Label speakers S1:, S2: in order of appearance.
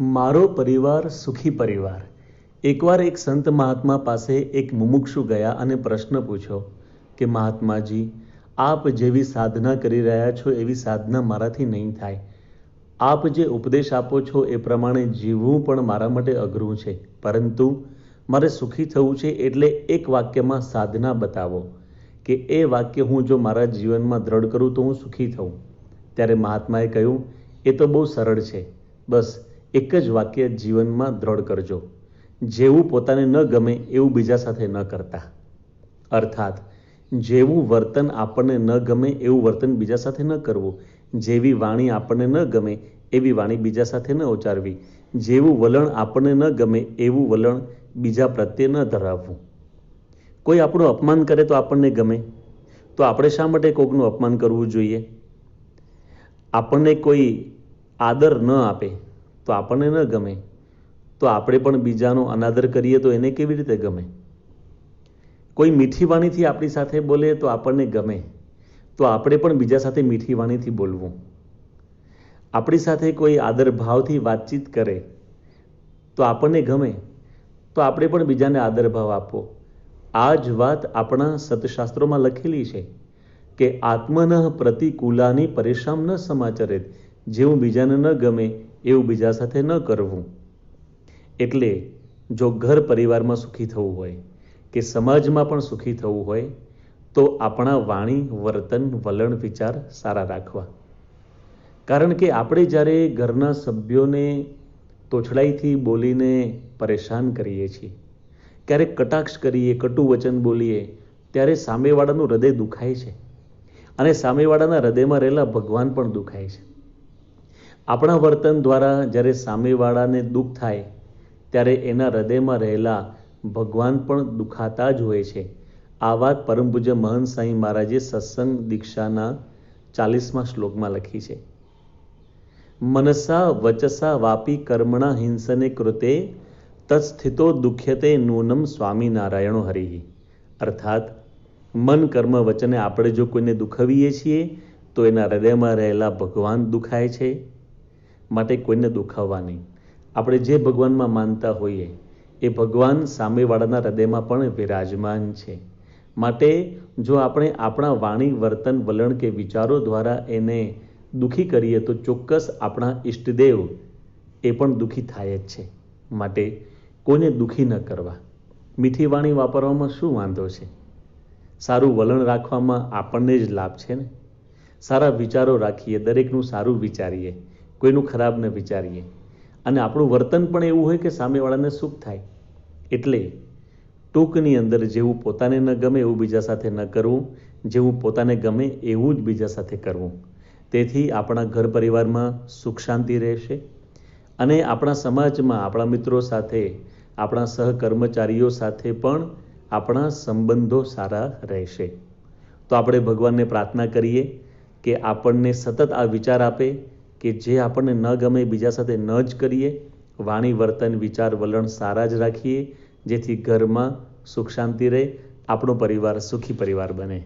S1: મારો પરિવાર સુખી પરિવાર. એકવાર એક સંત મહાત્મા પાસે એક મુમુક્ષુ ગયા અને પ્રશ્ન પૂછ્યો કે, મહાત્માજી, આપ જેવી સાધના કરી રહ્યા છો એવી સાધના મારાથી નહીં થાય. આપ જે ઉપદેશ આપો છો એ પ્રમાણે જીવવું પણ મારા માટે અઘરું છે. પરંતુ મારે સુખી થવું છે એટલે એક વાક્યમાં સાધના બતાવો કે, એ વાક્ય હું જો મારા જીવનમાં દ્રઢ કરું તો હું સુખી થઉં. ત્યારે મહાત્માએ કહ્યું, એ તો બહુ સરળ છે. બસ એક જ વાક્ય જીવનમાં દ્રઢ કરજો. જેવું પોતાને ન ગમે એવું બીજા સાથે ન કરતા. અર્થાત, જેવું વર્તન આપણને ન ગમે એવું વર્તન બીજા સાથે ન કરવું. જેવી વાણી આપણને ન ગમે એવી વાણી બીજા સાથે ન ઉચ્ચારવી. જેવું વલણ આપણને ન ગમે એવું વલણ બીજા પ્રત્યે ન ધરાવવું. કોઈ આપણું અપમાન કરે તો આપણને ગમે? તો આપણે શા માટે કોઈકનું અપમાન કરવું જોઈએ? આપણને કોઈ આદર ન આપે? તો આપણને ન ગમે. તો આપણે પણ બીજાનો અનાદર કરીએ તો એને કેવી રીતે ગમે? કોઈ મીઠી વાણીથી આપણી સાથે બોલે તો આપણને ગમે. તો આપણે પણ બીજા સાથે મીઠી વાણીથી બોલવું. આપણી સાથે કોઈ આદર ભાવથી વાતચીત કરે તો આપણને ગમે. તો આપણે પણ બીજાને આદર ભાવ આપવો. આ જ વાત આપણા સતશાસ્ત્રોમાં લખેલી છે કે આત્મન પ્રતિકૂલાની પરેશામ ન સમાચરિત. જેવું બીજાને ન ગમે એવું બીજા સાથે ન કરવું. એટલે જો ઘર પરિવારમાં સુખી થવું હોય કે સમાજમાં પણ સુખી થવું હોય, તો આપણા વાણી, વર્તન, વલણ, વિચાર સારા રાખવા. કારણ કે આપણે જ્યારે ઘરના સભ્યોને તોછડાઈથી બોલીને પરેશાન કરીએ છીએ, ક્યારેક કટાક્ષ કરીએ, કટુ વચન બોલીએ, ત્યારે સામેવાળાનું હૃદય દુખાય છે. અને સામેવાળાના હૃદયમાં રહેલા ભગવાન પણ દુખાય છે. આપણા વર્તન દ્વારા જ્યારે સામેવાળાને દુઃખ થાય, ત્યારે એના હૃદયમાં રહેલા ભગવાન પણ દુખાતા જ હોય છે. આ વાત પરમ પૂજ્ય મહંત સાંઈ મહારાજે સત્સંગ દીક્ષાના ચાલીસમાં શ્લોકમાં લખી છે. મનસા વચસા વાપી કર્મણા હિંસને કૃતે તત્સ્થિતો દુખ્યતે નૂનમ સ્વામિનારાયણો હરિ. અર્થાત, મન કર્મ વચને આપણે જો કોઈને દુખવીએ છીએ, તો એના હૃદયમાં રહેલા ભગવાન દુખાય છે. માટે કોઈને દુખાવવા નહીં. આપણે જે ભગવાનમાં માનતા હોઈએ, એ ભગવાન સામેવાળાના હૃદયમાં પણ વિરાજમાન છે. માટે જો આપણે આપણા વાણી, વર્તન, વલણ કે વિચારો દ્વારા એને દુઃખી કરીએ તો ચોક્કસ આપણા ઈષ્ટદેવ એ પણ દુઃખી થાય જ છે. માટે કોઈને દુઃખી ન કરવા. મીઠી વાણી વાપરવામાં શું વાંધો છે? સારું વલણ રાખવામાં આપણને જ લાભ છે ને? સારા વિચારો રાખીએ, દરેકનું સારું વિચારીએ. કોઈનું ખરાબ ન વિચારીએ. અને આપણું વર્તન પણ એવું હોય કે સામેવાળાને સુખ થાય. એટલે ટૂંકની અંદર જેવું પોતાને ન ગમે એવું બીજા સાથે ન કરવું, જેવું પોતાને ગમે એવું જ બીજા સાથે કરવું. તેથી આપણા ઘર પરિવારમાં સુખ શાંતિ રહેશે અને આપણા સમાજમાં આપણા મિત્રો સાથે, આપણા સહકર્મચારીઓ સાથે પણ આપણા સંબંધો સારા રહેશે. તો આપણે ભગવાનને પ્રાર્થના કરીએ કે આપણને સતત આ વિચાર આપે કે જે આપણને ન ગમે બીજા સાથે ન જ કરીએ, વાણી, વર્તન, વિચાર, વલણ સારા જ રાખીએ, જેથી ઘરમાં સુખ શાંતિ રહે, આપણો પરિવાર સુખી પરિવાર બને.